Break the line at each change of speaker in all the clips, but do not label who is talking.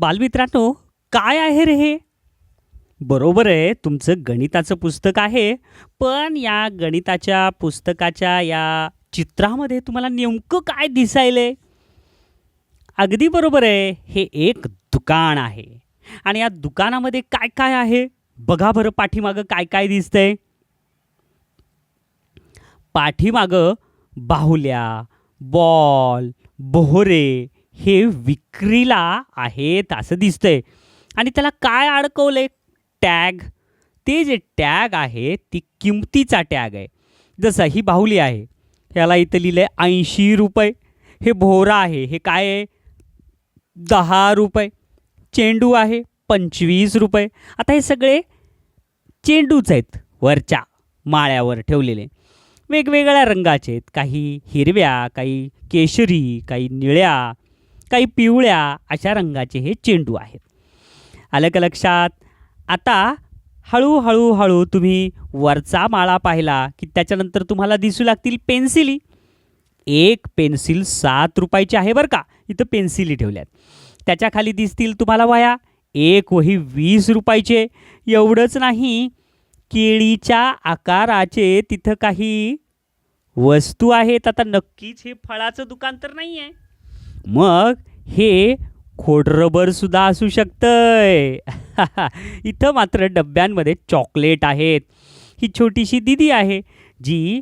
बालमित्रांनो काय आहे रे हे? बरोबर आहे तुमचं गणिताचं पुस्तक आहे पण या गणिताच्या पुस्तकाच्या या चित्रामध्ये तुम्हाला नेमकं काय दिसायलंय? अगदी बरोबर आहे हे एक दुकान आहे. आणि या दुकानामध्ये काय काय आहे? बघा बरं पाठीमागं काय काय दिसतंय. पाठीमागं बाहुल्या बॉल बोहरे हे विक्रीला आहेत असं दिसतंय. आणि त्याला काय अडकवलंय? टॅग. ते जे टॅग आहे ती किमतीचा टॅग आहे. जसं ही बाहुली आहे ह्याला इथं लिहिलं आहे ऐंशी रुपये. हे भोरा आहे हे काय आहे? दहा रुपये. चेंडू आहे पंचवीस रुपये. आता हे सगळे चेंडूच आहेत वरच्या माळ्यावर ठेवलेले. वेगवेगळ्या रंगाचे आहेत. काही हिरव्या काही केशरी काही निळ्या काही पिवळ्या अशा रंगाचे हे चेंडू आहेत. आलं का लक्षात आता हळूहळू हळू तुम्ही वरचा माळा पाहिला की त्याच्यानंतर तुम्हाला दिसू लागतील पेन्सिली. एक पेन्सिल सात रुपयाची आहे बरं का इथं पेन्सिली ठेवल्यात. त्याच्याखाली दिसतील तुम्हाला वया एक वही वीस रुपयाचे. एवढंच नाही केळीच्या आकाराचे तिथं काही वस्तू आहेत. आता नक्कीच हे फळाचं दुकान तर नाही आहे मग हे खोडरबरसुद्धा असू शकतंय. इथं मात्र डब्यांमध्ये चॉकलेट आहेत. ही छोटीशी दिदी आहे जी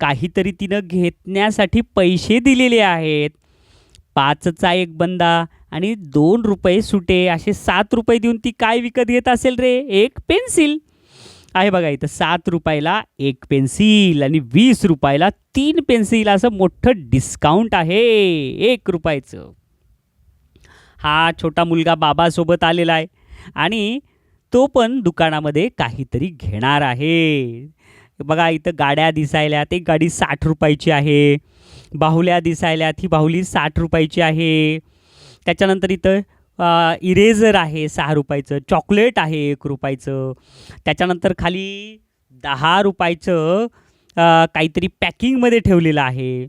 काहीतरी तिनं घेतण्यासाठी पैसे दिलेले आहेत. पाचचा एक बंदा आणि दोन रुपये सुटे असे सात रुपये देऊन ती काय विकत घेत असेल रे? एक पेन्सिल. आहे बघा इथं सात रुपयाला एक पेन्सिल आणि वीस रुपयाला तीन पेन्सिल. असं मोठं डिस्काउंट आहे. एक रुपयाचं. हा छोटा मुलगा बाबासोबत आलेला आहे. आणि तो पण दुकानामध्ये काहीतरी घेणार आहे. बघा इथं गाड्या दिसायल्यात एक गाडी साठ रुपयाची आहे. बाहुल्या दिसायल्यात ही बाहुली साठ रुपयाची आहे. त्याच्यानंतर इथं इरेझर आहे सहा रुपयाचं चॉकलेट आहे एक रुपयाचं. त्याच्यानंतर खाली दहा रुपयाचं काहीतरी पॅकिंगमध्ये ठेवलेलं आहे.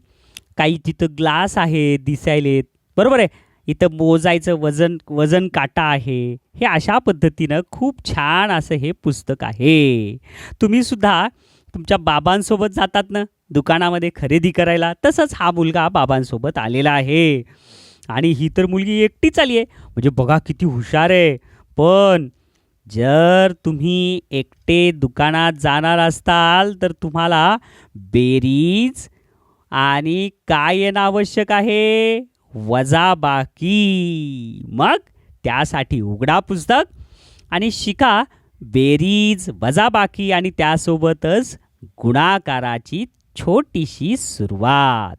काही तिथं ग्लास आहे दिसायलेत बरोबर आहे? इथं मोजायचं वजन वजन काटा आहे. हे अशा पद्धतीनं खूप छान असं हे पुस्तक आहे. तुम्ही सुद्धा तुमच्या बाबांसोबत जातात ना दुकानामध्ये खरेदी करायला तसंच हा मुलगा बाबांसोबत आलेला आहे. आणि ही तर मुलगी एकटीच आली आहे. म्हणजे बघा किती हुशार आहे. पण जर तुम्ही एकटे दुकानात जाणार असताल तर तुम्हाला बेरीज आणि काय येणं आवश्यक आहे? वजाबाकी मग त्यासाठी उघडा पुस्तक आणि शिका बेरीज वजाबाकी आणि त्यासोबतच गुणाकाराची छोटीशी सुरुवात.